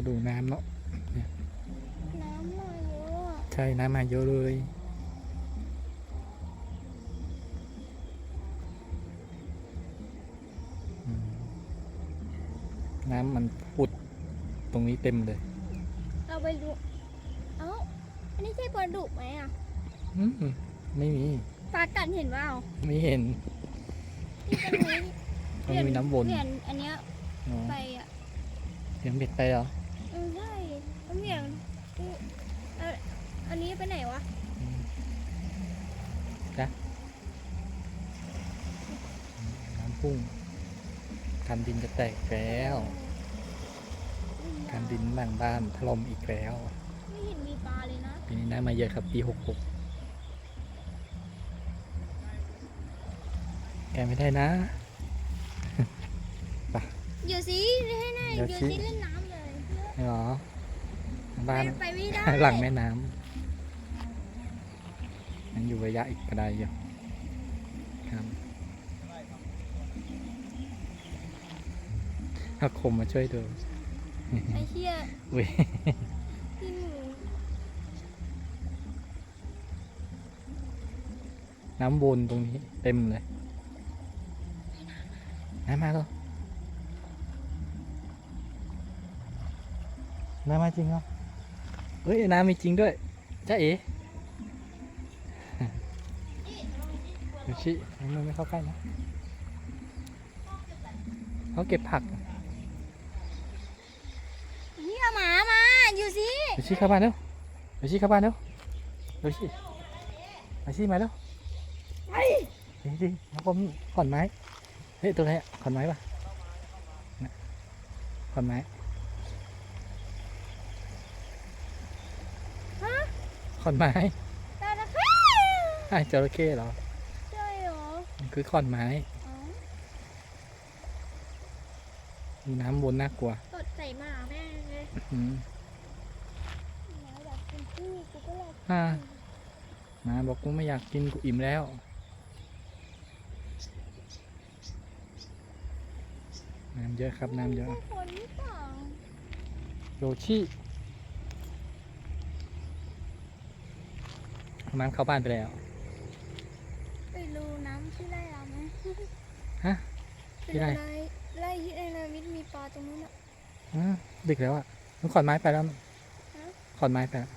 ก็ดูน้ำเนาะน้ำมาเยอะอะใช่น้ำมาเยอะเลยอืมน้ำมันปุดตรงนี้เต็มเลย เราไปดู เอ้า อันนี้ใช่ปลาดุกไหมอะอืมไม่มีปลากัดเห็นเปล่าไม่เห็นที่ตรงนี้ต้องมีน้ำวนเหรียญอันเนี้ยอ๋อไปอะเสียงเบ็ดไปเหรอเออใช่ น้ำเหรียญอุ๊เอ่ออันนี้ไปไหนวะอืมจ้ะน้ำพุ่งกันดินจะแตกแล้วกันดินหลังบ้านถล่มอีกแล้ว ไม่เห็นมีปลาเลยนะ ปีนี้น้ำมาเยอะครับปีหกหกแกไม่ได้นะอยู่สิให้หน่อยเดี๋อยวยู่สิสิเล่นน้ำเลยไม่หรอ บ้าน ไปไม่ได้หลังแม่น้ำมันอยู่ระยะอีกกระไดอยู่ครับถ้าคมมาช่วยดูไอ้เชี่ยอุ้ยที่หนูน้ำวนตรงนี้เต็มเลยน้ำมาแล้วน้ำมาจริงเหรอเฮ้ยน้ำมีจริงด้วยจ้าเอ๋ดูชิมันไม่เข้าใกล้นะเขาเก็บผักเฮียหมามาอยู่สิดูชิเข้าบ้านเร็วดูชิเข้าบ้านเร็วดูชิดูชิมาเร็วไอ้เฮ้ยดิแล้วผมขอนไม้เฮ้ยตัวอะไรอะขอนไม้ปะน่ะขอนไม้ ฮะ ขอนไม้ตาตะเข้ไอ้จระเข้เหรอใช่เหรอมันคือขอนไม้อ๋อมีน้ำวนน่ากลัวตดใส่หมาแม่งเลยอืมหมาอยากกินพี่กูก็เลยอ่าหมาบอกกูไม่อยากกินกูอิ่มแล้ว น้ำเยอะครับน้ำเยอะใช่คนหรือเปล่าโยชิ น้ำเข้าบ้านไปแล้วไปรูน้ำที่ไร่เราไหมฮะ ที่ไร่ปดูไร่ที่ไร่นามิดมีปลาตรงนู้นอะ อ่าดึกแล้วอะมันขอนไม้ไปแล้วฮะขอนไม้ไปแล้ว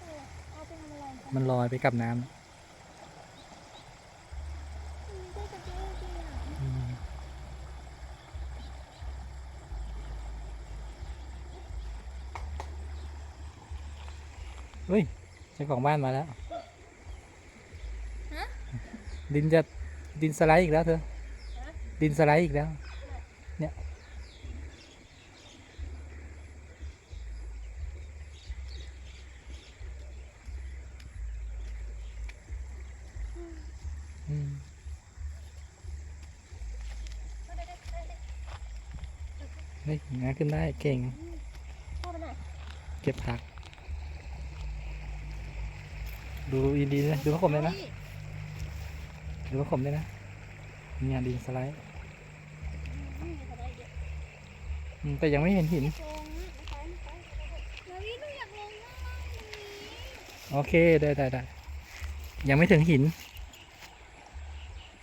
เออเอาไปทำอะไรมันลอยไปกับน้ำอืมได้กระเจี๊ยบจริงอะอืมเฮ้ยเจ้าของบ้านมาแล้วฮะ ดินจะดินสไลด์อีกแล้วเธอ ดินสไลด์อีกแล้ว เนี่ย อืมเฮ้ยงาขึ้นได้เก่งพ่อไปไหนเก็บผัก ดูอินดีนะ ดูพระคมเลยนะ ดูพระคมเลยนะเนี่ยดินสไลด์อืมมีอะไรเยอะอืมแต่ยังไม่เห็นหินลงนะไปไปนาวิดหนูอยากลงน้ำตรงนี้โอเค ได้ได้ได้ยังไม่ถึงหินเ